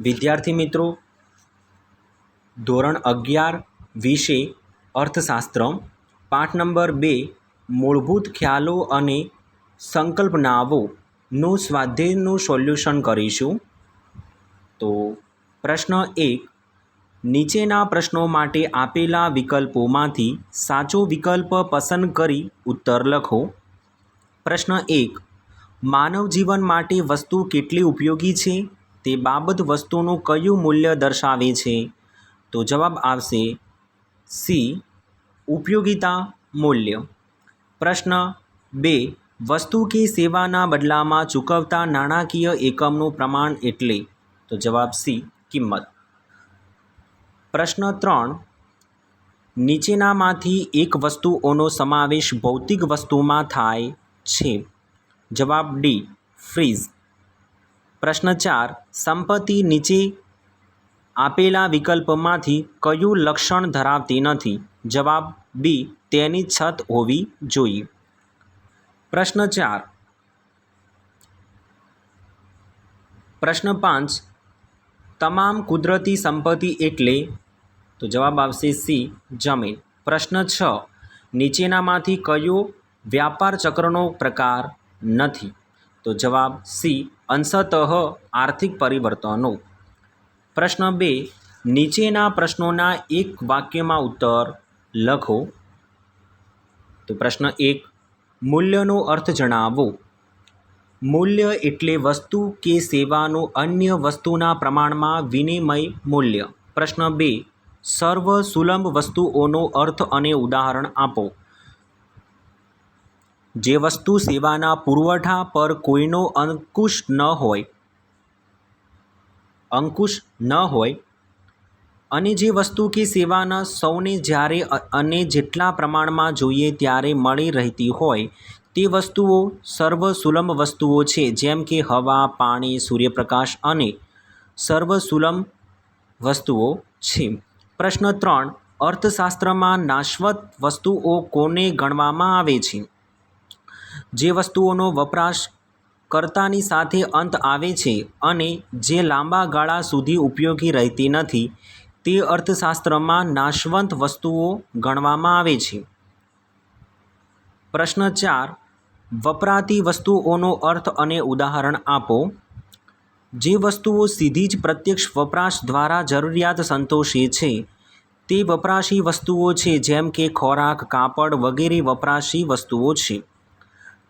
વિદ્યાર્થી મિત્રો, ધોરણ અગિયાર વિશે અર્થશાસ્ત્ર પાઠ નંબર બે, મૂળભૂત ખ્યાલો અને સંકલ્પનાઓનું સ્વાધ્યાયનું સોલ્યુશન કરીશું. તો પ્રશ્ન એક, નીચેના પ્રશ્નો માટે આપેલા વિકલ્પોમાંથી સાચો વિકલ્પ પસંદ કરી ઉત્તર લખો. પ્રશ્ન એક, માનવ જીવન માટે વસ્તુ કેટલી ઉપયોગી છે? તે બાબત વસ્તુનું કયું મૂલ્ય દર્શાવે છે? તો જવાબ આવશે સી, ઉપયોગિતા મૂલ્ય. પ્રશ્ન બે, વસ્તુ કે સેવાના બદલામાં ચૂકવતા નાણાકીય એકમનું પ્રમાણ એટલે? તો જવાબ સી, કિંમત. પ્રશ્ન ત્રણ, નીચેનામાંથી એક વસ્તુઓનો સમાવેશ ભૌતિક વસ્તુમાં થાય છે? જવાબ ડી, ફ્રીઝ. પ્રશ્ન ચાર, સંપત્તિ નીચે આપેલા વિકલ્પમાંથી કયું લક્ષણ ધરાવતી નથી? જવાબ બી, તેની છત હોવી જોઈએ. પ્રશ્ન ચાર, પ્રશ્ન પાંચ, તમામ કુદરતી સંપત્તિ એટલે? તો જવાબ આવશે સી, જમીન. પ્રશ્ન છ, નીચેનામાંથી કયો વ્યાપાર ચક્રનો પ્રકાર નથી? તો જવાબ સી અંશતઃ આર્થિક પરિવર્તનો. પ્રશ્ન બે, નીચેના પ્રશ્નોના એક વાક્યમાં ઉત્તર લખો. તો પ્રશ્ન એક, મૂલ્યનો અર્થ જણાવો. મૂલ્ય એટલે વસ્તુ કે સેવાનું અન્ય વસ્તુના પ્રમાણમાં વિનિમય મૂલ્ય. પ્રશ્ન બે સર્વ સુલભ વસ્તુઓનો અર્થ અને ઉદાહરણ આપો. જે વસ્તુ સેવાના પુરવઠા પર કોઈનો અંકુશ ન હોય, અંકુશ ન હોય, અને જે વસ્તુ કે સેવાના સૌને જ્યારે અને જેટલા પ્રમાણમાં જોઈએ ત્યારે મળી રહેતી હોય, તે વસ્તુઓ સર્વ સુલભ વસ્તુઓ છે, જેમ કે હવા, પાણી, સૂર્યપ્રકાશ અને સર્વ સુલભ વસ્તુઓ છે. પ્રશ્ન ત્રણ, અર્થશાસ્ત્રમાં નાશવત વસ્તુઓ કોને ગણવામાં આવે છે? જે વસ્તુઓનો વપરાશ કર્તાની સાથે અંત આવે છે અને જે લાંબા ગાળા સુધી ઉપયોગી રહેતી નથી, તે અર્થશાસ્ત્રમાં નાશવંત વસ્તુઓ ગણવામાં આવે છે. પ્રશ્ન ચાર, વપરાતી વસ્તુઓનો અર્થ અને ઉદાહરણ આપો. જે વસ્તુઓ સીધી જ પ્રત્યક્ષ વપરાશ દ્વારા જરૂરિયાત સંતોષે છે, તે વપરાશી વસ્તુઓ છે, જેમ કે ખોરાક, કાપડ વગેરે વપરાશી વસ્તુઓ છે.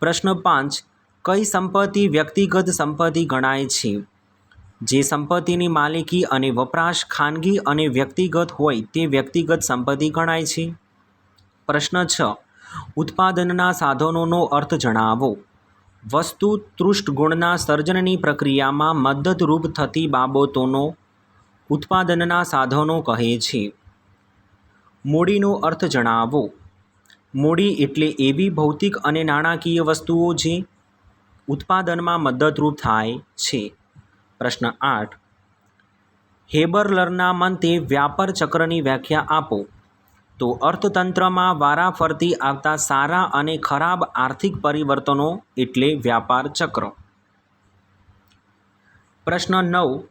પ્રશ્ન પાંચ, કઈ સંપત્તિ વ્યક્તિગત સંપત્તિ ગણાય છે? જે સંપત્તિની માલિકી અને વપરાશ ખાનગી અને વ્યક્તિગત હોય તે વ્યક્તિગત સંપત્તિ ગણાય છે? પ્રશ્ન છ, ઉત્પાદનના સાધનોનો અર્થ જણાવો. વસ્તુ તૃષ્ટ ગુણના સર્જનની પ્રક્રિયામાં મદદરૂપ થતી બાબતોનો ઉત્પાદનના સાધનો કહે છે. મૂડીનો અર્થ જણાવો. મૂડી એટલે એવી ભૌતિક અને નાણાકીય વસ્તુઓ જે ઉત્પાદનમાં મદદરૂપ થાય છે. પ્રશ્ન આઠ. હેબરલરના મતે વ્યાપાર ચક્રની વ્યાખ્યા આપો. તો અર્થતંત્રમાં વારાફરતી આવતા સારા અને ખરાબ આર્થિક પરિવર્તનો એટલે વ્યાપાર ચક્ર. પ્રશ્ન નવ.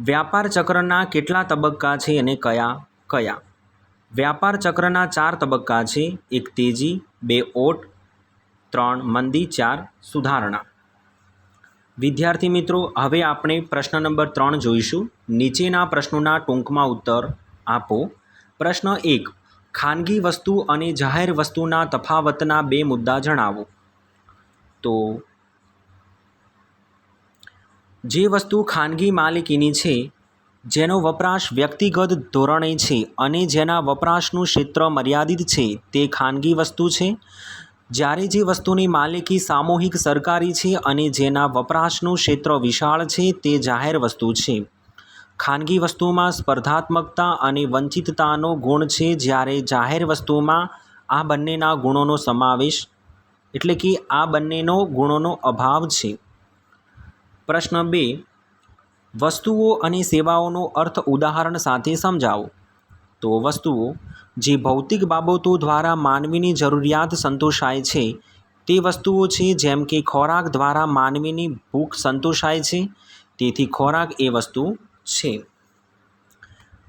વ્યાપાર ચક્રના કેટલા તબક્કા છે અને કયા કયા? વ્યાપાર ચક્રના ચાર તબક્કા છે. એક તેજી, બે ઓટ, ત્રણ મંદી, ચાર સુધારણા. વિદ્યાર્થી મિત્રો, હવે આપણે પ્રશ્ન નંબર ત્રણ જોઈશું. નીચેના પ્રશ્નોના ટૂંકમાં ઉત્તર આપો. પ્રશ્ન એક, ખાનગી વસ્તુ અને જાહેર વસ્તુના તફાવતના બે મુદ્દા જણાવો. તો, જે વસ્તુ ખાનગી માલિકીની છે જેનો વપરાશ વ્યક્તિગત ધોરણે છે અને જેના વપરાશનું ક્ષેત્ર મર્યાદિત છે, તે ખાનગી વસ્તુ છે. જ્યારે જે વસ્તુની માલિકી સામૂહિક સરકારી છે અને જેના વપરાશનું ક્ષેત્ર વિશાળ છે, તે જાહેર વસ્તુ છે. ખાનગી વસ્તુમાં સ્પર્ધાત્મકતા અને વંચિતતાનો ગુણ છે જ્યારે જાહેર વસ્તુમાં આ બંનેના ગુણોનો સમાવેશ, એટલે કે આ બંનેનો ગુણોનો અભાવ છે. પ્રશ્ન બે વસ્તુઓ અને સેવાઓનો અર્થ ઉદાહરણ સાથે સમજાવો. તો વસ્તુઓ, જે ભૌતિક બાબતો દ્વારા માનવીની જરૂરિયાત સંતોષાય છે, તે વસ્તુઓ છે જેમ કે ખોરાક દ્વારા માનવીની ભૂખ સંતોષાય છે, તેથી ખોરાક એ વસ્તુ છે.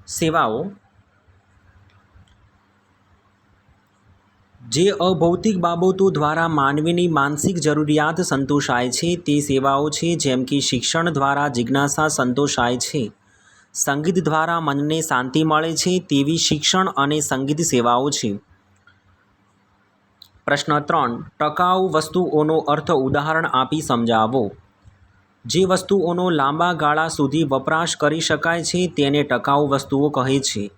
સેવાઓ જે અભૌતિક બાબતો દ્વારા માનવીની માનસિક જરૂરિયાત સંતોષાય છે, તે સેવાઓ છે, જેમ કે શિક્ષણ દ્વારા જિજ્ઞાસા સંતોષાય છે. સંગીત દ્વારા મનને શાંતિ મળે છે, તેવી શિક્ષણ અને સંગીત સેવાઓ છે. પ્રશ્ન ત્રણ, ટકાઉ વસ્તુઓનો અર્થ ઉદાહરણ આપી સમજાવો. જે વસ્તુઓનો લાંબા ગાળા સુધી વપરાશ કરી શકાય છે, તેને ટકાઉ વસ્તુઓ કહે છે.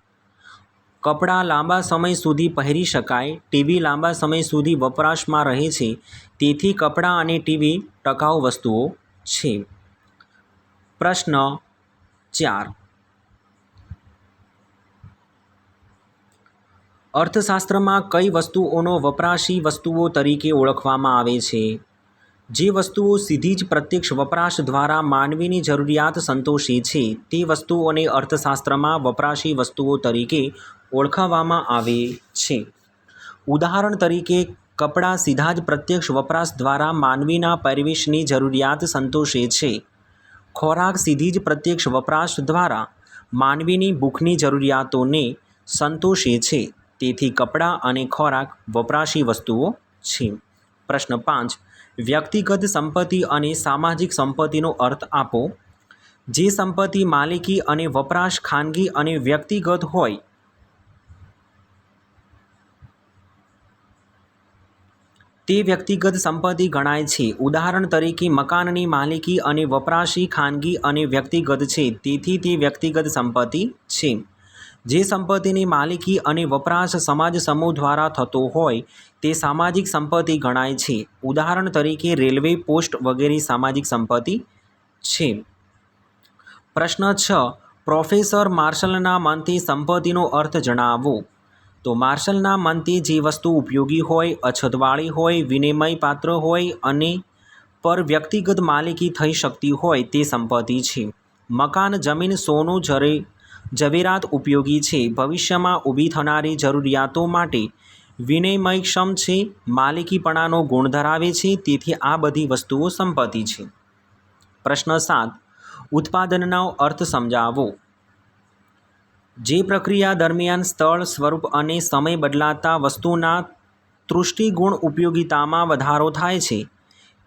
કપડાં લાંબા સમય સુધી પહેરી શકાય, ટીવી લાંબા સમય સુધી વપરાશમાં રહે છે, તેથી કપડાં અને ટીવી ટકાઉ વસ્તુઓ છે. પ્રશ્ન ચાર. અર્થશાસ્ત્રમાં કઈ વસ્તુઓનો વપરાશી વસ્તુઓ તરીકે ઓળખવામાં આવે છે? જે વસ્તુઓ સીધી જ પ્રત્યક્ષ વપરાશ દ્વારા માનવીની જરૂરિયાત સંતોષે છે, તે વસ્તુઓને અર્થશાસ્ત્રમાં વપરાશી વસ્તુઓ તરીકે ઓળખવામાં આવે છે. ઉદાહરણ તરીકે, કપડાં સીધા જ પ્રત્યક્ષ વપરાશ દ્વારા માનવીના પરિવેશની જરૂરિયાત સંતોષે છે. ખોરાક સીધી જ પ્રત્યક્ષ વપરાશ દ્વારા માનવીની ભૂખની જરૂરિયાતોને સંતોષે છે. તેથી કપડાં અને ખોરાક વપરાશી વસ્તુઓ છે. પ્રશ્ન પાંચ. વ્યક્તિગત સંપત્તિ અને સામાજિક સંપત્તિનો અર્થ આપો. જે સંપત્તિ માલિકી અને વપરાશ ખાનગી અને વ્યક્તિગત હોય. તે વ્યક્તિગત સંપત્તિ ગણાય છે. ઉદાહરણ તરીકે, મકાનની માલિકી અને વપરાશી ખાનગી અને વ્યક્તિગત છે. તેથી તે વ્યક્તિગત સંપત્તિ છે. જે સંપત્તિની માલિકી અને વપરાશ સમાજ સમૂહ દ્વારા થતો હોય, તે સામાજિક સંપત્તિ ગણાય છે. ઉદાહરણ તરીકે, રેલવે પોસ્ટ વગેરે સામાજિક સંપત્તિ છે. પ્રશ્ન છ. પ્રોફેસર માર્શલના મનથી સંપત્તિનો અર્થ જણાવો. તો માર્શલના મનથી જે વસ્તુ ઉપયોગી હોય, અછતવાળી હોય વિનિમય પાત્ર હોય અને પર વ્યક્તિગત માલિકી થઈ શકતી હોય, તે સંપત્તિ છે. મકાન, જમીન, સોનું, જરે ઝવેરાત ઉપયોગી છે. ભવિષ્યમાં ઊભી થનારી જરૂરિયાતો માટે વિનિમયક્ષમ છે, માલિકીપણાનો ગુણ ધરાવે છે, તેથી આ બધી વસ્તુઓ સંપત્તિ છે. પ્રશ્ન સાત, ઉત્પાદનનો અર્થ સમજાવો. જે પ્રક્રિયા દરમિયાન સ્થળ, સ્વરૂપ અને સમય બદલાતા વસ્તુના તૃષ્ટિગુણ ઉપયોગિતામાં વધારો થાય છે,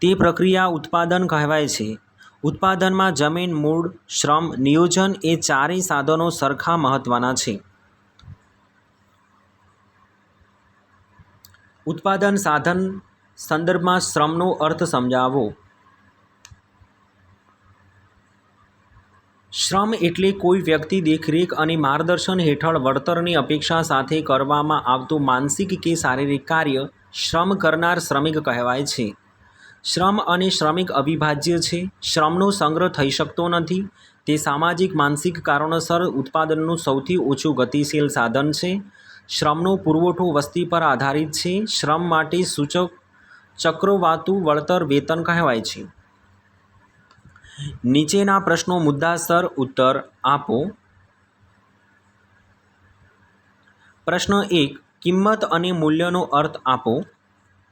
તે પ્રક્રિયા ઉત્પાદન કહેવાય છે. ઉત્પાદનમાં જમીન, મૂળ, શ્રમ, નિયોજન એ ચારેય સાધનો સરખા મહત્ત્વના છે. ઉત્પાદન સાધન સંદર્ભમાં શ્રમનો અર્થ સમજાવો. શ્રમ એટલે કોઈ વ્યક્તિ દેખરેખ અને માર્ગદર્શન હેઠળ વળતરની અપેક્ષા સાથે કરવામાં આવતું માનસિક કે શારીરિક કાર્ય શ્રમ કરનાર શ્રમિક કહેવાય છે. શ્રમ અને શ્રમિક અવિભાજ્ય છે. શ્રમનો સંગ્રહ થઈ શકતો નથી. તે સામાજિક, માનસિક કારણોસર ઉત્પાદનનું સૌથી ઓછું ગતિશીલ સાધન છે. શ્રમનો પુરવઠો વસ્તી પર આધારિત છે. શ્રમ માટે સૂચક ચક્રવાતું વળતર વેતન કહેવાય છે. નીચેના પ્રશ્નો મુદ્દાસર ઉત્તર આપો. પ્રશ્ન એક, કિંમત અને મૂલ્યનો અર્થ આપો.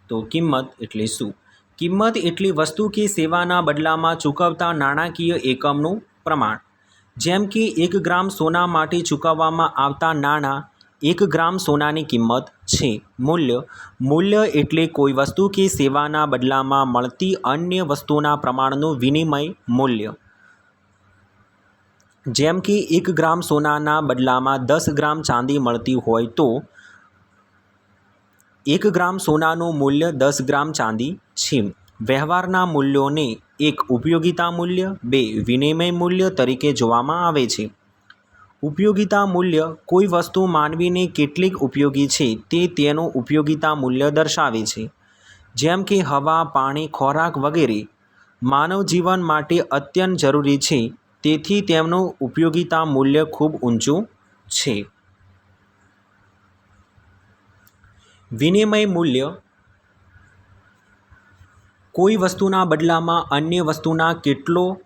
તો કિંમત એટલે શું? કિંમત એટલી વસ્તુ કે સેવાના બદલામાં ચૂકવતા નાણાકીય એકમનું પ્રમાણ. જેમ કે એક ગ્રામ સોના માટે ચૂકવવામાં આવતા નાણાં એક ગ્રામ સોનાની કિંમત છે. મૂલ્ય. મૂલ્ય એટલે કોઈ વસ્તુ કે સેવાના બદલામાં મળતી અન્ય વસ્તુના પ્રમાણનું વિનિમય મૂલ્ય. જેમ કે એક ગ્રામ સોનાના બદલામાં દસ ગ્રામ ચાંદી મળતી હોય તો એક ગ્રામ સોનાનું મૂલ્ય દસ ગ્રામ ચાંદી છે વ્યવહારના મૂલ્યોને એક ઉપયોગિતા મૂલ્ય, બે વિનિમય મૂલ્ય તરીકે જોવામાં આવે છે. ઉપયોગિતા મૂલ્ય કોઈ વસ્તુ માનવીને કેટલીક ઉપયોગી છે તે તેનું ઉપયોગિતા મૂલ્ય દર્શાવે છે. જેમ કે હવા, પાણી, ખોરાક વગેરે. માનવ જીવન માટે અત્યંત જરૂરી છે, તેથી તેમનું ઉપયોગિતા મૂલ્ય ખૂબ ઊંચું છે. વિનિમય મૂલ્ય કોઈ વસ્તુના બદલામાં અન્ય વસ્તુના કેટલો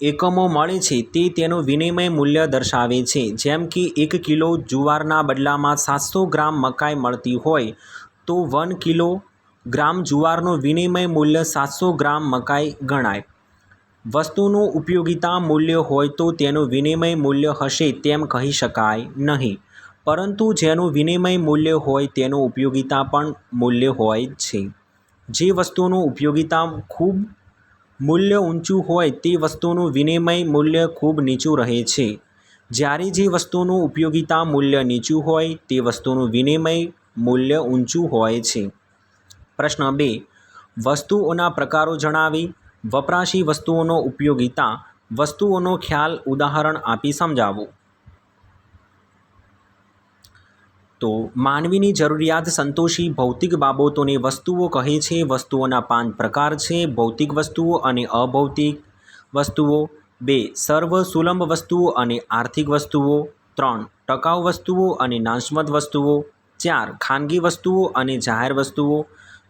એકમો મળે છે તે તેનું વિનિમય મૂલ્ય દર્શાવે છે. જેમ કે એક કિલો જુવારના બદલામાં સાતસો ગ્રામ મકાઈ મળતી હોય તો વન કિલો ગ્રામ જુવારનું વિનિમય મૂલ્ય સાતસો ગ્રામ મકાઈ ગણાય. વસ્તુનું ઉપયોગિતા મૂલ્ય હોય તો તેનું વિનિમય મૂલ્ય હશે તેમ કહી શકાય નહીં. પરંતુ જેનું વિનિમય મૂલ્ય હોય તેનું ઉપયોગિતા પણ મૂલ્ય હોય છે. જે વસ્તુનું ઉપયોગિતા ખૂબ મૂલ્ય ઊંચું હોય તે વસ્તુનું વિનિમય મૂલ્ય ખૂબ નીચું રહે છે. જ્યારે જે વસ્તુનું ઉપયોગિતા મૂલ્ય નીચું હોય તે વસ્તુનું વિનિમય મૂલ્ય ઊંચું હોય છે. પ્રશ્ન બે. વસ્તુઓના પ્રકારો જણાવી. વપરાશી વસ્તુઓનો ઉપયોગિતા. વસ્તુઓનો ખ્યાલ ઉદાહરણ આપી સમજાવો. તો માનવીની જરૂરિયાત સંતોષી ભૌતિક બાબતોને વસ્તુઓ કહે છે, વસ્તુઓના પાંચ પ્રકાર છે, ભૌતિક વસ્તુઓ અને અભૌતિક વસ્તુઓ. બે, સર્વ સુલભ વસ્તુઓ અને આર્થિક વસ્તુઓ. ત્રણ, ટકાઉ વસ્તુઓ અને નાશવંત વસ્તુઓ. ચાર, ખાનગી વસ્તુઓ અને જાહેર વસ્તુઓ.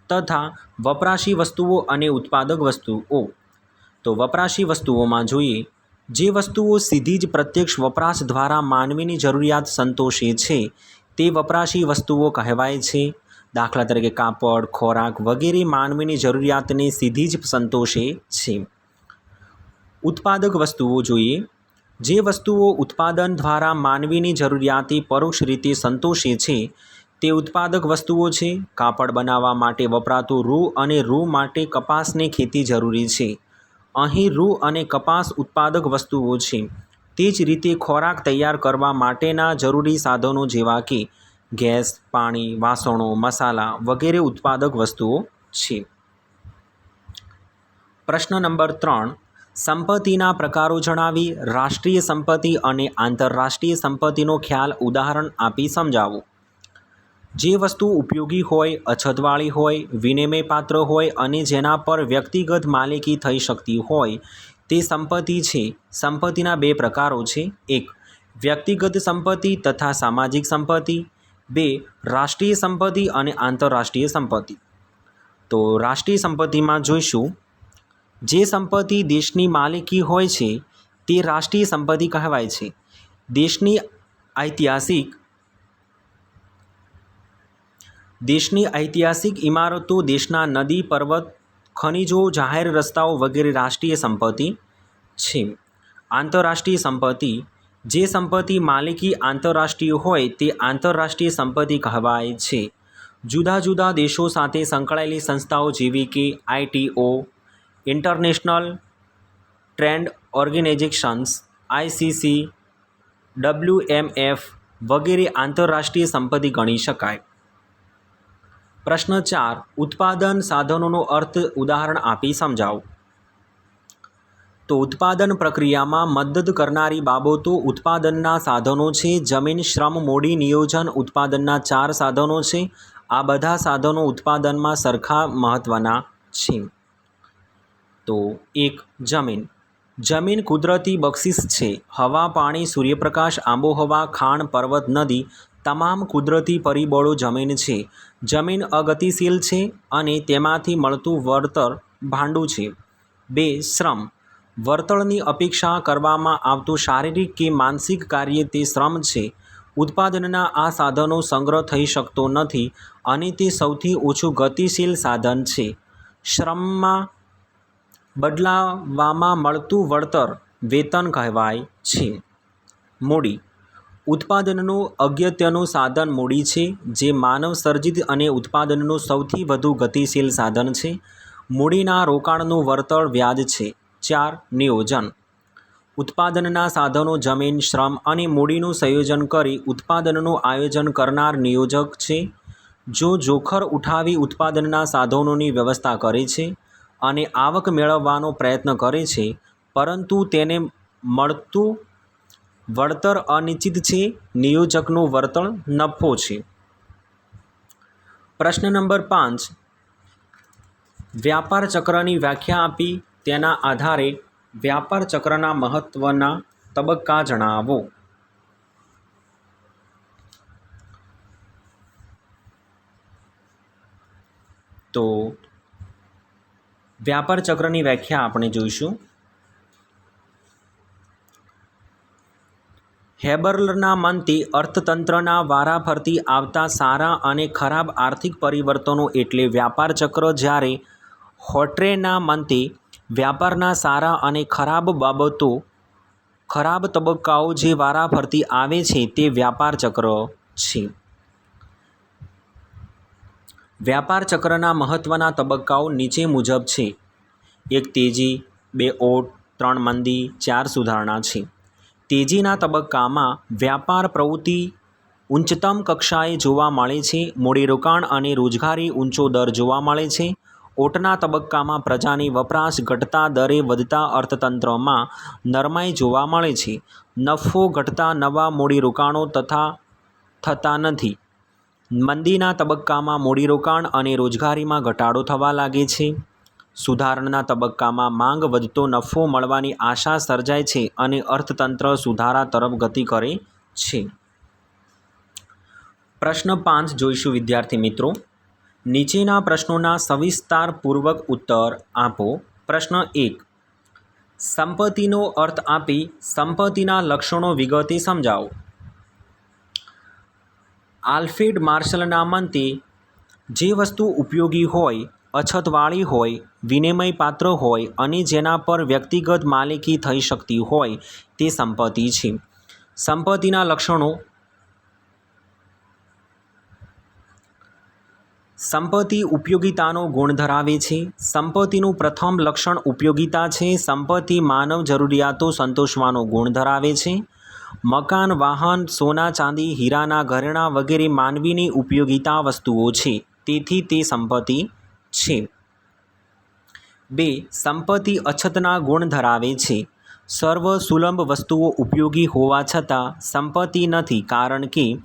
તથા, વપરાશી વસ્તુઓ અને ઉત્પાદક વસ્તુઓ. તો વપરાશી વસ્તુઓમાં જોઈએ, જે વસ્તુઓ સીધી જ પ્રત્યક્ષ વપરાશ દ્વારા માનવીની જરૂરિયાત સંતોષે છે તે વપરાશી વસ્તુઓ કહેવાય છે. દાખલા તરીકે કાપડ, ખોરાક વગેરે માનવીની જરૂરિયાતને સીધી જ સંતોષે છે. ઉત્પાદક વસ્તુઓ જોઈએ. જે વસ્તુઓ ઉત્પાદન દ્વારા માનવીની જરૂરિયાતે પરોક્ષ રીતે સંતોષે છે, તે ઉત્પાદક વસ્તુઓ છે. કાપડ બનાવવા માટે વપરાતું રૂ અને રૂ માટે કપાસની ખેતી જરૂરી છે. અહીં રૂ અને કપાસ ઉત્પાદક વસ્તુઓ છે. તે જ રીતે ખોરાક તૈયાર કરવા માટેના જરૂરી સાધનો જેવા કે ગેસ, પાણી, વાસણો, મસાલા વગેરે ઉત્પાદક વસ્તુઓ છે. પ્રશ્ન નંબર ત્રણ. સંપત્તિના પ્રકારો જણાવી રાષ્ટ્રીય સંપત્તિ અને આંતરરાષ્ટ્રીય સંપત્તિનો ખ્યાલ ઉદાહરણ આપી સમજાવો. જે વસ્તુ ઉપયોગી હોય, અછતવાળી હોય વિનિમય પાત્ર હોય અને જેના પર વ્યક્તિગત માલિકી થઈ શકતી હોય તે સંપત્તિ છે. સંપત્તિના બે પ્રકારો છે. એક, વ્યક્તિગત સંપત્તિ તથા સામાજિક સંપત્તિ. બે, રાષ્ટ્રીય સંપત્તિ અને આંતરરાષ્ટ્રીય સંપત્તિ. તો રાષ્ટ્રીય સંપત્તિમાં જોઈશું. જે સંપત્તિ દેશની માલિકી હોય છે, તે રાષ્ટ્રીય સંપત્તિ કહેવાય છે. દેશની ઐતિહાસિક દેશની ઐતિહાસિક ઇમારતો દેશના નદી, પર્વત ખનિજો, જાહેર રસ્તાઓ વગેરે રાષ્ટ્રીય સંપત્તિ છે. આંતરરાષ્ટ્રીય સંપત્તિ, જે સંપત્તિ માલિકી આંતરરાષ્ટ્રીય હોય તે આંતરરાષ્ટ્રીય સંપત્તિ કહેવાય છે. જુદા જુદા દેશો સાથે સંકળાયેલી સંસ્થાઓ જેવી કે ITO international trade organizations ICC WMF વગેરે આંતરરાષ્ટ્રીય સંપત્તિ ગણી શકાય. પ્રશ્ન ચાર, ઉત્પાદન સાધનોનો અર્થ ઉદાહરણ આપી સમજાવો. તો ઉત્પાદન પ્રક્રિયામાં મદદ કરનારી બાબતો ઉત્પાદનના સાધનો છે, જમીન, શ્રમ, મૂડી નિયોજન, ઉત્પાદનના ચાર સાધનો છે, આ બધા સાધનો ઉત્પાદનમાં સરખા મહત્ત્વના છે. તો એક, જમીન. જમીન કુદરતી બક્ષિસ છે. હવા, પાણી, સૂર્યપ્રકાશ, આબોહવા, ખાણ, પર્વત, નદી, તમામ કુદરતી પરિબળો જમીન છે. જમીન અગતિશીલ છે અને તેમાંથી મળતું વળતર ભાંડું છે. બે, શ્રમ. વળતરની અપેક્ષા કરવામાં આવતું શારીરિક કે માનસિક કાર્ય તે શ્રમ છે. ઉત્પાદનના આ સાધનો સંગ્રહ થઈ શકતો નથી અને તે સૌથી ઓછું ગતિશીલ સાધન છે. શ્રમમાં બદલાવામાં મળતું વળતર વેતન કહેવાય છે. મૂડી ઉત્પાદનનું અગત્યનું સાધન મૂડી છે, જે માનવ સર્જિત અને ઉત્પાદનનું સૌથી વધુ ગતિશીલ સાધન છે. મૂડીના રોકાણનું વળતર વ્યાજ છે. ચાર, નિયોજન. ઉત્પાદનના સાધનો જમીન, શ્રમ અને મૂડીનું સંયોજન કરી ઉત્પાદનનું આયોજન કરનાર નિયોજક છે, જો જોખર ઉઠાવી ઉત્પાદનના સાધનોની વ્યવસ્થા કરે છે અને આવક મેળવવાનો પ્રયત્ન કરે છે, પરંતુ તેને મળતું વળતર અનિશ્ચિત છે, નિયોજકનું વળતર નફો છે. પ્રશ્ન નંબર પાંચ. વ્યાપાર ચક્રની વ્યાખ્યા આપી તેના આધારે વ્યાપાર ચક્રના મહત્ત્વના તબક્કા જણાવો. તો, વ્યાપાર ચક્રની વ્યાખ્યા આપણે જોઈશું. હેબર્લના મંતે અર્થતંત્રના વારાફરતી આવતા સારા અને ખરાબ આર્થિક પરિવર્તનો એટલે વ્યાપાર ચક્ર જ્યારે હોટ્રેના મંતે વ્યાપારના સારા અને ખરાબ બાબતો, ખરાબ તબક્કાઓ જે વારાફરતી આવે છે તે વ્યાપાર ચક્ર છે. વ્યાપાર ચક્રના મહત્ત્વના તબક્કાઓ નીચે મુજબ છે. એક તેજી, બે ઓટ, ત્રણ મંદી, ચાર સુધારણા છે. તેજીના તબક્કામાં વ્યાપાર પ્રવૃત્તિ ઉચ્ચતમ કક્ષાએ જોવા મળે છે મૂડીરોકાણ અને રોજગારી ઊંચો દર જોવા મળે છે. ઓટના તબક્કામાં પ્રજાની વપરાશ ઘટતા દરે વધતા અર્થતંત્રમાં નરમાઈ જોવા મળે છે. નફો ઘટતા નવા મૂડીરોકાણો તથા થતા નથી. મંદીના તબક્કામાં મૂડીરોકાણ અને રોજગારીમાં ઘટાડો થવા લાગે છે. સુધારણના તબક્કામાં માંગ વધતો નફો મળવાની આશા સર્જાય છે અને અર્થતંત્ર સુધારા તરફ ગતિ કરે છે. પ્રશ્ન પાંચ જોઈશું વિદ્યાર્થી મિત્રો. નીચેના પ્રશ્નોના સવિસ્તારપૂર્વક ઉત્તર આપો. પ્રશ્ન એક. સંપત્તિનો અર્થ આપી સંપત્તિના લક્ષણો વિગતે સમજાવો. આલ્ફેડ માર્શલના મતે, જે વસ્તુ ઉપયોગી હોય અછતવાળી હોય વિનિમય પાત્ર હોય અને જેના પર વ્યક્તિગત માલિકી થઈ શકતી હોય તે સંપત્તિ છે. સંપત્તિના લક્ષણો. સંપત્તિ ઉપયોગિતાનો ગુણ ધરાવે છે. સંપત્તિનું પ્રથમ લક્ષણ ઉપયોગિતા છે. સંપત્તિ માનવ જરૂરિયાતો સંતોષવાનો ગુણ ધરાવે છે. મકાન, વાહન, સોના, ચાંદી, હીરાના, ઘરેણાં વગેરે માનવીની ઉપયોગિતા વસ્તુઓ છે. તેથી તે સંપત્તિ છે. બે, સંપત્તિ અછતના ગુણ ધરાવે છે. સર્વ સુલભ વસ્તુઓ ઉપયોગી હોવા છતાં સંપત્તિ નથી કારણ કે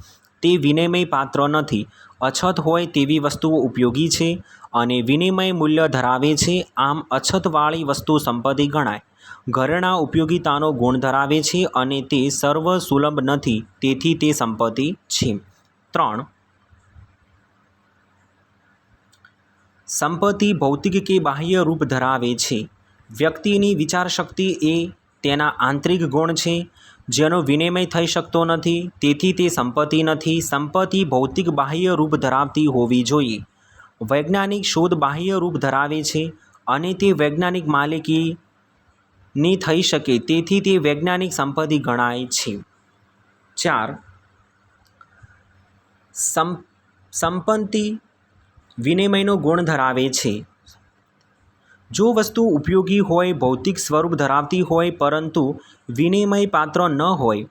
તે વિનિમય પાત્ર નથી. અછત હોય તેવી વસ્તુઓ ઉપયોગી છે અને વિનિમય મૂલ્ય ધરાવે છે. આમ અછતવાળી વસ્તુ સંપત્તિ ગણાય. ઘરેણાં ઉપયોગિતાનો ગુણ ધરાવે છે અને તે સર્વ સુલભ નથી તેથી તે સંપત્તિ છે. ત્રણ સંપત્તિ ભૌતિક કે બાહ્ય રૂપ ધરાવે છે. વ્યક્તિની વિચારશક્તિ એ તેના આંતરિક ગુણ છે. જેનો વિનિમય થઈ શકતો નથી, તેથી તે સંપત્તિ નથી. સંપત્તિ ભૌતિક બાહ્ય રૂપ ધરાવતી હોવી જોઈએ. વૈજ્ઞાનિક શોધ બાહ્ય રૂપ ધરાવે છે અને તે વૈજ્ઞાનિક માલિકીની થઈ શકે, તેથી તે વૈજ્ઞાનિક સંપત્તિ ગણાય છે. ચાર સંપત્તિ વિનિમયનો ગુણ ધરાવે છે. જો વસ્તુ ઉપયોગી હોય, ભૌતિક સ્વરૂપ ધરાવતી હોય, પરંતુ વિનિમય પાત્ર ન હોય,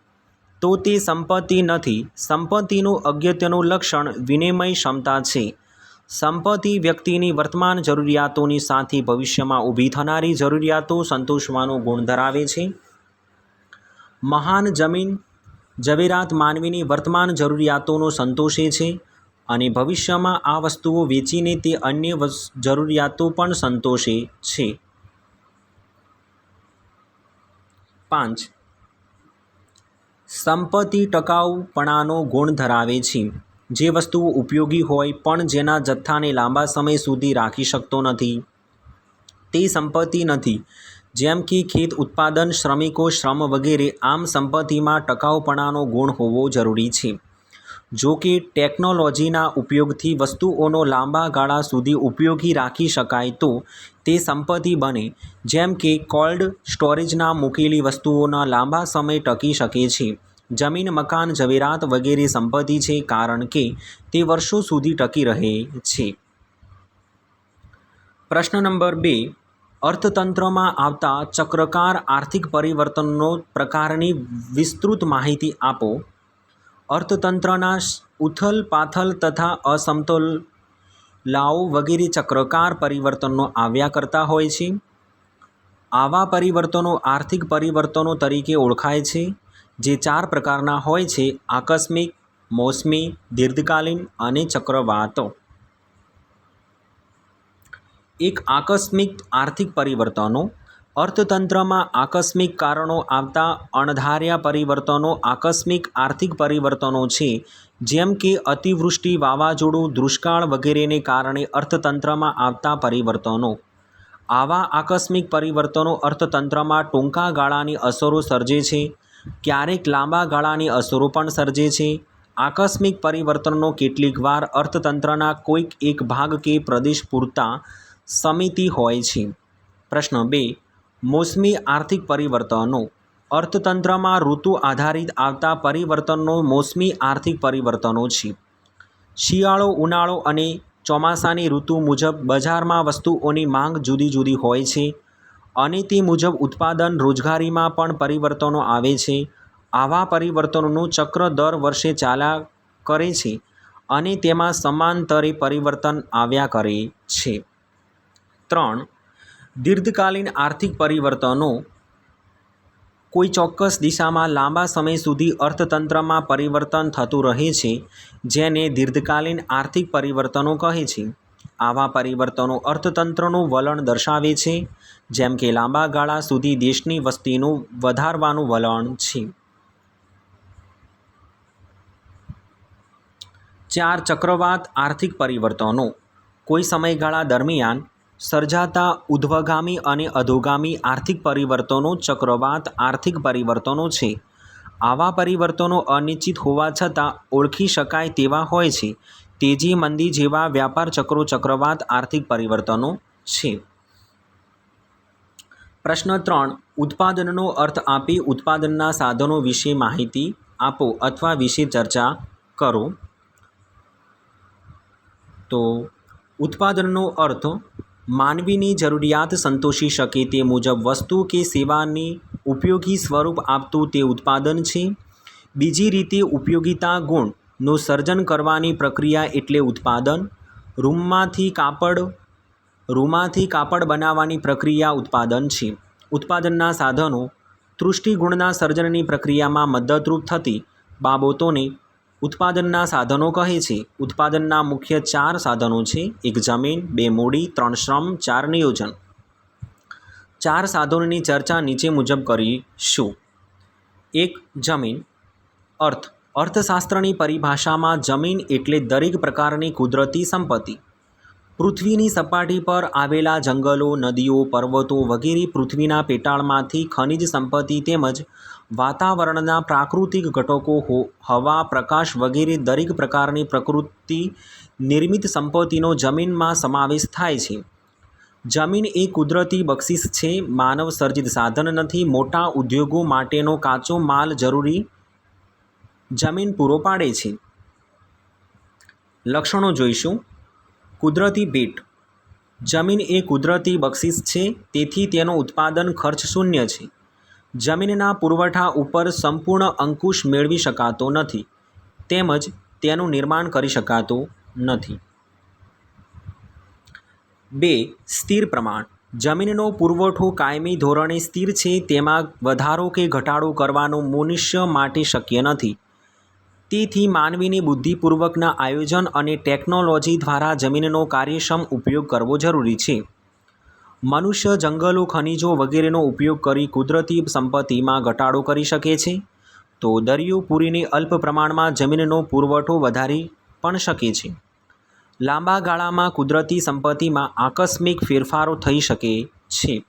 તો તે સંપત્તિ નથી. સંપત્તિનું અગત્યનું લક્ષણ વિનિમય ક્ષમતા છે. સંપત્તિ વ્યક્તિની વર્તમાન જરૂરિયાતોની સાથે ભવિષ્યમાં ઊભી થનારી જરૂરિયાતો સંતોષવાનો ગુણ ધરાવે છે. મહાન જમીન, જવેરાત માનવીની વર્તમાન જરૂરિયાતોનો સંતોષે છે. અને ભવિષ્યમાં આ વસ્તુઓ વેચીને તે અન્ય જરૂરિયાતો પણ સંતોષે છે. પાંચ. સંપત્તિ ટકાઉપણાનો ગુણ ધરાવે છે. જે વસ્તુઓ ઉપયોગી હોય પણ જેના જથ્થાને લાંબા સમય સુધી રાખી શકતો નથી. તે સંપત્તિ નથી. જેમ કે ખેત ઉત્પાદન, શ્રમિકો, શ્રમ વગેરે આમ સંપત્તિમાં ટકાઉપણાનો ગુણ હોવો જરૂરી છે. જો કે ટેકનોલોજીના ઉપયોગથી વસ્તુઓનો લાંબા ગાળા સુધી ઉપયોગી રાખી શકાય તો તે સંપત્તિ બને, જેમ કે કોલ્ડ સ્ટોરેજના મૂકેલી વસ્તુઓના લાંબા સમય ટકી શકે છે. જમીન, મકાન જવેરાત વગેરે સંપત્તિ છે કારણ કે તે વર્ષો સુધી ટકી રહે છે. પ્રશ્ન નંબર બે. અર્થતંત્રમાં આવતા ચક્રકાર આર્થિક પરિવર્તનનો પ્રકારની વિસ્તૃત માહિતી આપો. અર્થતંત્રના ઉથલ પાથલ તથા અસમતોલાઓ વગેરે ચક્રકાર પરિવર્તનો આવ્યા કરતા હોય છે. આવા પરિવર્તનો આર્થિક પરિવર્તનો તરીકે ઓળખાય છે, જે ચાર પ્રકારના હોય છે, આકસ્મિક, મોસમી, દીર્ઘકાલીન અને ચક્રવાતો. એક આકસ્મિક આર્થિક પરિવર્તનો અર્થતંત્રમાં આકસ્મિક કારણો આવતા અણધાર્યા પરિવર્તનો આકસ્મિક આર્થિક પરિવર્તનો છે, જેમ કે અતિવૃષ્ટિ વાવાઝોડું, દુષ્કાળ વગેરેને કારણે અર્થતંત્રમાં આવતા પરિવર્તનો. આવા આકસ્મિક પરિવર્તનો અર્થતંત્રમાં ટૂંકા ગાળાની અસરો સર્જે છે, ક્યારેક લાંબા ગાળાની અસરો પણ સર્જે છે. આકસ્મિક પરિવર્તનનો કેટલીકવાર અર્થતંત્રના કોઈક એક ભાગ કે પ્રદેશ પૂરતા સમિતિ હોય છે. પ્રશ્ન બે મોસમી આર્થિક પરિવર્તનો. અર્થતંત્રમાં ઋતુ આધારિત આવતા પરિવર્તનો મોસમી આર્થિક પરિવર્તનો છે. શિયાળો, ઉનાળો અને ચોમાસાની ઋતુ મુજબ બજારમાં વસ્તુઓની માંગ જુદી જુદી હોય છે. અને તે મુજબ ઉત્પાદન રોજગારીમાં પણ પરિવર્તનો આવે છે. આવા પરિવર્તનોનું ચક્ર દર વર્ષે ચાલ્યા કરે છે અને તેમાં સમાંતરે પરિવર્તન આવ્યા કરે છે. ત્રણ દીર્ઘકાલીન આર્થિક પરિવર્તનો કોઈ ચોક્કસ દિશામાં લાંબા સમય સુધી અર્થતંત્રમાં પરિવર્તન થતું રહે છે, જેને દીર્ઘકાલીન આર્થિક પરિવર્તનો કહે છે. આવા પરિવર્તનો અર્થતંત્રનું વલણ દર્શાવે છે, જેમ કે લાંબા ગાળા સુધી દેશની વસ્તીનું વધારવાનું વલણ છે. ચાર ચક્રવાત આર્થિક પરિવર્તનો. કોઈ સમયગાળા દરમિયાન સર્જાતા ઉધ્વગામી અને અધોગામી આર્થિક પરિવર્તનો ચક્રવાત આર્થિક પરિવર્તનો છે. આવા પરિવર્તનો અનિશ્ચિત હોવા છતાં ઓળખી શકાય તેવા હોય છે. તેજી મંદી જેવા વ્યાપાર ચક્રો ચક્રવાત આર્થિક પરિવર્તનો છે. પ્રશ્ન ત્રણ. ઉત્પાદનનો અર્થ આપી ઉત્પાદનના સાધનો વિશે માહિતી આપો અથવા વિશે ચર્ચા કરો. તો, ઉત્પાદનનો અર્થ માનવીની જરૂરિયાત સંતોષી શકે તે મુજબ વસ્તુ કે સેવાની ઉપયોગી સ્વરૂપ આપતું તે ઉત્પાદન છે. બીજી રીતે ઉપયોગિતા ગુણનું સર્જન કરવાની પ્રક્રિયા એટલે ઉત્પાદન. રૂમમાંથી કાપડ રૂમાંથી કાપડ બનાવવાની પ્રક્રિયા ઉત્પાદન છે. ઉત્પાદનના સાધનો, તૃષ્ટિગુણના સર્જનની પ્રક્રિયામાં મદદરૂપ થતી બાબતોને ઉત્પાદનના સાધનો કહે છે. ઉત્પાદનના મુખ્ય ચાર સાધનો છે. એક જમીન, બે મૂડી, ત્રણ શ્રમ, ચાર નિયોજન. ચાર સાધનોની ચર્ચા નીચે મુજબ કરીશું. એક, જમીન. અર્થ. અર્થશાસ્ત્રની પરિભાષામાં જમીન એટલે દરેક પ્રકારની કુદરતી સંપત્તિ. પૃથ્વીની સપાટી પર આવેલા જંગલો, નદીઓ, પર્વતો વગેરે પૃથ્વીના પેટાળમાંથી ખનિજ સંપત્તિ તેમજ વાતાવરણના પ્રાકૃતિક ઘટકો હવા, પ્રકાશ વગેરે દરેક પ્રકારની પ્રકૃતિ નિર્મિત સંપત્તિનો જમીનમાં સમાવેશ થાય છે. જમીન એ કુદરતી બક્ષિસ છે, માનવ સર્જિત સાધન નથી, મોટા ઉદ્યોગો માટેનો કાચો માલ જરૂરી જમીન પૂરો પાડે છે. લક્ષણો જોઈશું. કુદરતી ભેટ જમીન એ કુદરતી બક્ષિસ છે, તેથી તેનો ઉત્પાદન ખર્ચ શૂન્ય છે. જમીનના પુરવઠા ઉપર સંપૂર્ણ અંકુશ મેળવી શકાતો નથી, તેમજ તેનું નિર્માણ કરી શકાતું નથી. બે, સ્થિર પ્રમાણ. જમીનનો પુરવઠો કાયમી ધોરણે સ્થિર છે, તેમાં વધારો કે ઘટાડો કરવાનો મનુષ્ય માટે શક્ય નથી. તેથી માનવીની બુદ્ધિપૂર્વકના આયોજન અને ટેકનોલોજી દ્વારા જમીનનો કાર્યક્ષમ ઉપયોગ કરવો જરૂરી છે. મનુષ્ય, જંગલો, ખનિજો વગેરેનો ઉપયોગ કરી કુદરતી સંપત્તિમાં ઘટાડો કરી શકે છે. તો દરિયો પૂરીને અલ્પ પ્રમાણમાં જમીનનો પુરવઠો વધારી પણ શકે છે. લાંબા ગાળામાં કુદરતી સંપત્તિમાં આકસ્મિક ફેરફારો થઈ શકે છે.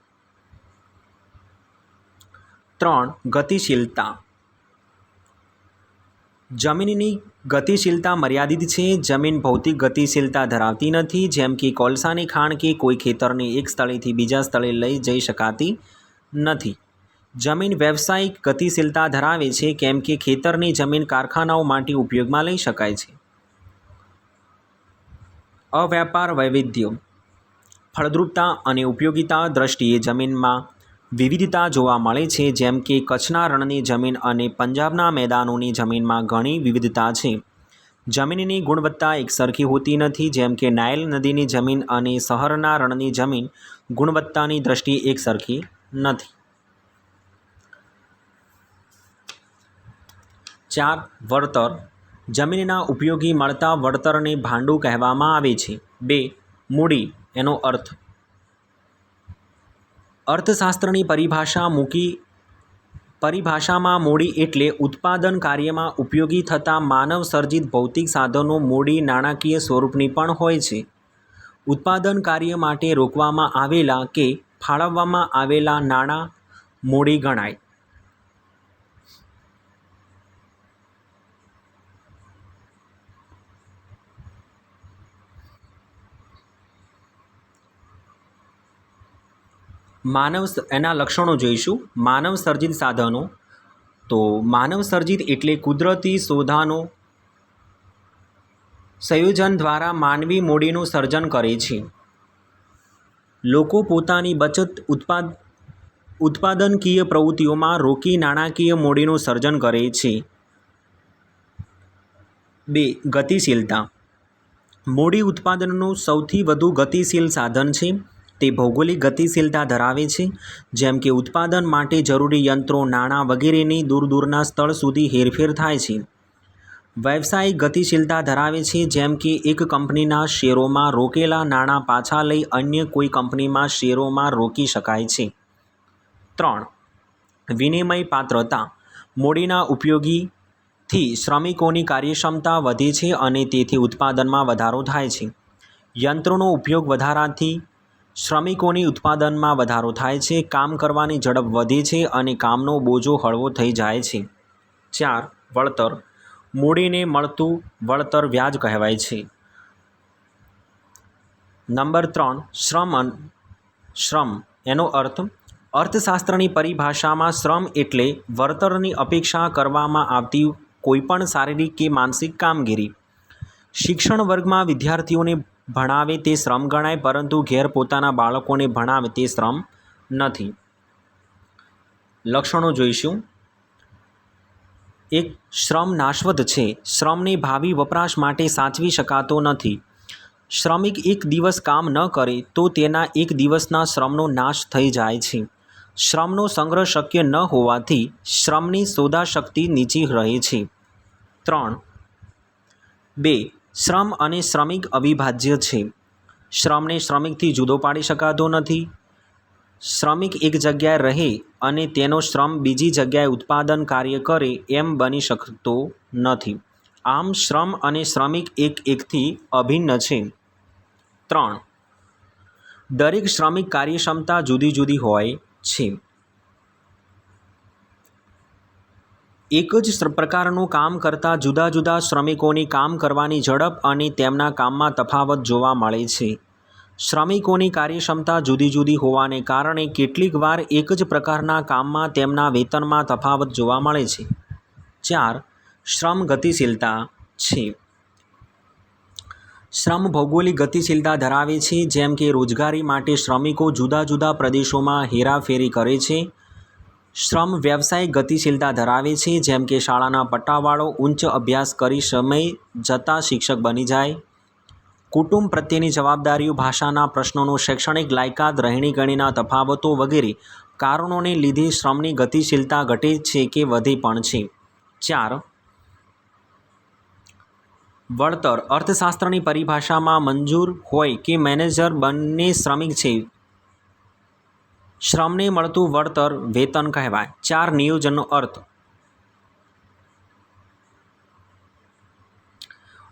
ત્રણ, ગતિશીલતા. જમીનની ગતિશીલતા મર્યાદિત છે. જમીન ભૌતિક ગતિશીલતા ધરાવતી નથી, જેમ કે કોલસાની ખાણ કે કોઈ ખેતરને એક સ્થળેથી બીજા સ્થળે લઈ જઈ શકાતી નથી. જમીન વ્યવસાયિક ગતિશીલતા ધરાવે છે, કેમ કે ખેતરની જમીન કારખાનાઓ માટે ઉપયોગમાં લઈ શકાય છે. અવ્યાપાર વૈવિધ્ય. ફળદ્રુપતા અને ઉપયોગિતા દ્રષ્ટિએ જમીનમાં વિવિધતા જોવા મળે છે, જેમ કે કચ્છના રણની જમીન અને પંજાબના મેદાનોની જમીનમાં ઘણી વિવિધતા છે. જમીનની ગુણવત્તા એકસરખી હોતી નથી, જેમ કે નાયલ નદીની જમીન અને શહેરના રણની જમીન ગુણવત્તાની દ્રષ્ટિએ એકસરખી નથી. ચાર, વળતર. જમીનના ઉપયોગી મળતા વળતરને ભાંડું કહેવામાં આવે છે. બે, મૂડી, એનો અર્થ અર્થશાસ્ત્રની પરિભાષા મૂકી પરિભાષામાં મૂડી એટલે ઉત્પાદન કાર્યમાં ઉપયોગી થતા માનવ સર્જિત ભૌતિક સાધનો મૂડી નાણાકીય સ્વરૂપની પણ હોય છે. ઉત્પાદન કાર્ય માટે રોકવામાં આવેલા કે ફાળવવામાં આવેલા નાણાં મૂડી ગણાય. માનવ એના લક્ષણો જોઈશું. માનવ સર્જિત સાધનો. તો માનવ સર્જિત એટલે કુદરતી શોધાનો સંયોજન દ્વારા માનવી મૂડીનું સર્જન કરે છે. લોકો પોતાની બચત ઉત્પાદ, ઉત્પાદનકીય પ્રવૃત્તિઓમાં રોકી નાણાકીય મૂડીનું સર્જન કરે છે. બે, ગતિશીલતા. મૂડી ઉત્પાદનનું સૌથી વધુ ગતિશીલ સાધન છે. તે ભૌગોલિક ગતિશીલતા ધરાવે છે, જેમ કે ઉત્પાદન માટે જરૂરી યંત્રો, નાણાં વગેરેની દૂર દૂરના સ્થળ સુધી હેરફેર થાય છે. વ્યવસાયિક ગતિશીલતા ધરાવે છે, જેમ કે એક કંપનીના શેરોમાં રોકેલા નાણાં પાછા લઈ અન્ય કોઈ કંપનીમાં શેરોમાં રોકી શકાય છે. ત્રણ, વિનિમય પાત્રતા. મૂડીના ઉપયોગીથી શ્રમિકોની કાર્યક્ષમતા વધે છે અને તેથી ઉત્પાદનમાં વધારો થાય છે. યંત્રોનો ઉપયોગ વધારાથી શ્રમિકોની ઉત્પાદનમાં વધારો થાય છે, કામ કરવાની ઝડપ વધે છે અને કામનો બોજો હળવો થઈ જાય છે. ચાર, વળતર. મૂડીને મળતું વળતર વ્યાજ કહેવાય છે. નંબર ત્રણ, શ્રમ શ્રમ. એનો અર્થ, અર્થશાસ્ત્રની પરિભાષામાં શ્રમ એટલે વળતરની અપેક્ષા કરવામાં આવતી કોઈપણ શારીરિક કે માનસિક કામગીરી. શિક્ષણ વર્ગમાં વિદ્યાર્થીઓને ભણાવે તે શ્રમ ગણાય, પરંતુ ઘેર પોતાના બાળકોને ભણાવે તે શ્રમ નથી. લક્ષણો જોઈશું. એક, શ્રમ નાશવત છે. શ્રમને ભાવિ વપરાશ માટે સાચવી શકાતો નથી. શ્રમિક એક દિવસ કામ ન કરે, તો તેના એક દિવસના શ્રમનો નાશ થઈ જાય છે. શ્રમનો સંગ્રહ શક્ય ન હોવાથી શ્રમની શોધાશક્તિ નીચી રહે છે. ત્રણ, બે શ્રમ અને શ્રમિક અવિભાજ્ય છે. શ્રમને શ્રમિકથી જુદો પાડી શકાતો નથી. શ્રમિક એક જગ્યાએ રહે અને તેનો શ્રમ બીજી જગ્યાએ ઉત્પાદન કાર્ય કરે એમ બની શકતો નથી. આમ, શ્રમ અને શ્રમિક એક એકથી અભિન્ન છે. ત્રણ. દરેક શ્રમિક કાર્યક્ષમતા જુદી જુદી હોય છે. એક જ પ્રકારનું કામ કરતા જુદા જુદા શ્રમિકોની કામ કરવાની ઝડપ અને તેમના કામમાં તફાવત જોવા મળે છે. શ્રમિકોની કાર્યક્ષમતા જુદી જુદી હોવાને કારણે કેટલીક વાર એક જ પ્રકારના કામમાં તેમના વેતનમાં તફાવત જોવા મળે છે. ચાર, શ્રમ ગતિશીલતા છે. શ્રમ ભૌગોલિક ગતિશીલતા ધરાવે છે, જેમ કે રોજગારી માટે શ્રમિકો જુદા જુદા પ્રદેશોમાં હેરાફેરી કરે છે શ્રમ વ્યવસાયિક ગતિશીલતા ધરાવે છે, જેમ કે શાળાના પટ્ટાવાળો ઉચ્ચ અભ્યાસ કરી સમય જતાં શિક્ષક બની જાય. કુટુંબ પ્રત્યેની જવાબદારીઓ, ભાષાના પ્રશ્નોનો શૈક્ષણિક લાયકાત રહેણીકરણીના તફાવતો વગેરે કારણોને લીધે શ્રમની ગતિશીલતા ઘટે છે કે વધે પણ છે. ચાર. વળતર અર્થશાસ્ત્રની પરિભાષામાં મંજૂર હોય કે મેનેજર બંને શ્રમિક છે. શ્રમને મળતું વળતર વેતન કહેવાય. ચાર નિયોજનનો અર્થ.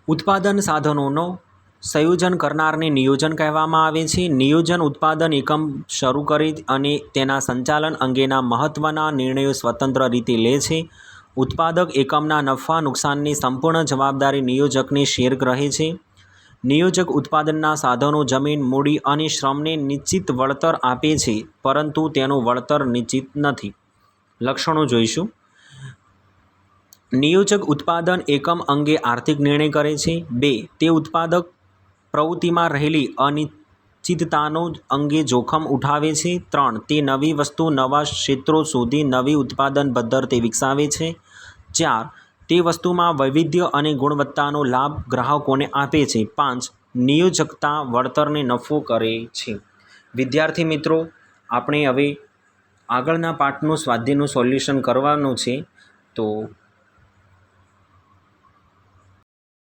ઉત્પાદન સાધનોનો સંયોજન કરનારને નિયોજન કહેવામાં આવે છે. નિયોજન ઉત્પાદન એકમ શરૂ કરી અને તેના સંચાલન અંગેના મહત્ત્વના નિર્ણયો સ્વતંત્ર રીતે લે છે. ઉત્પાદક એકમના નફા નુકસાનની સંપૂર્ણ જવાબદારી નિયોજકને શેર રહે છે. નિયોજક ઉત્પાદનના સાધનો, જમીન, મૂડી અને શ્રમને નિશ્ચિત વળતર આપે છે, પરંતુ તેનું વળતર નિશ્ચિત નથી. લક્ષણો જોઈશું. નિયોજક ઉત્પાદન એકમ અંગે આર્થિક નિર્ણય કરે છે. બે, તે ઉત્પાદક પ્રવૃત્તિમાં રહેલી અનિશ્ચિતતાનો અંગે જોખમ ઉઠાવે છે. ત્રણ, તે નવી વસ્તુ નવા ક્ષેત્રો શોધી નવી ઉત્પાદન પદ્ધતિ વિકસાવે છે. ચાર તે વસ્તુમાં વૈવિધ્ય અને ગુણવત્તાનો લાભ ગ્રાહકોને આપે છે. પાંચ, નિયોજકતા વળતરને નફો કરે છે. વિદ્યાર્થી મિત્રો, આપણે હવે આગળના પાઠનું સ્વાધ્યાયનું સોલ્યુશન કરવાનું છે. તો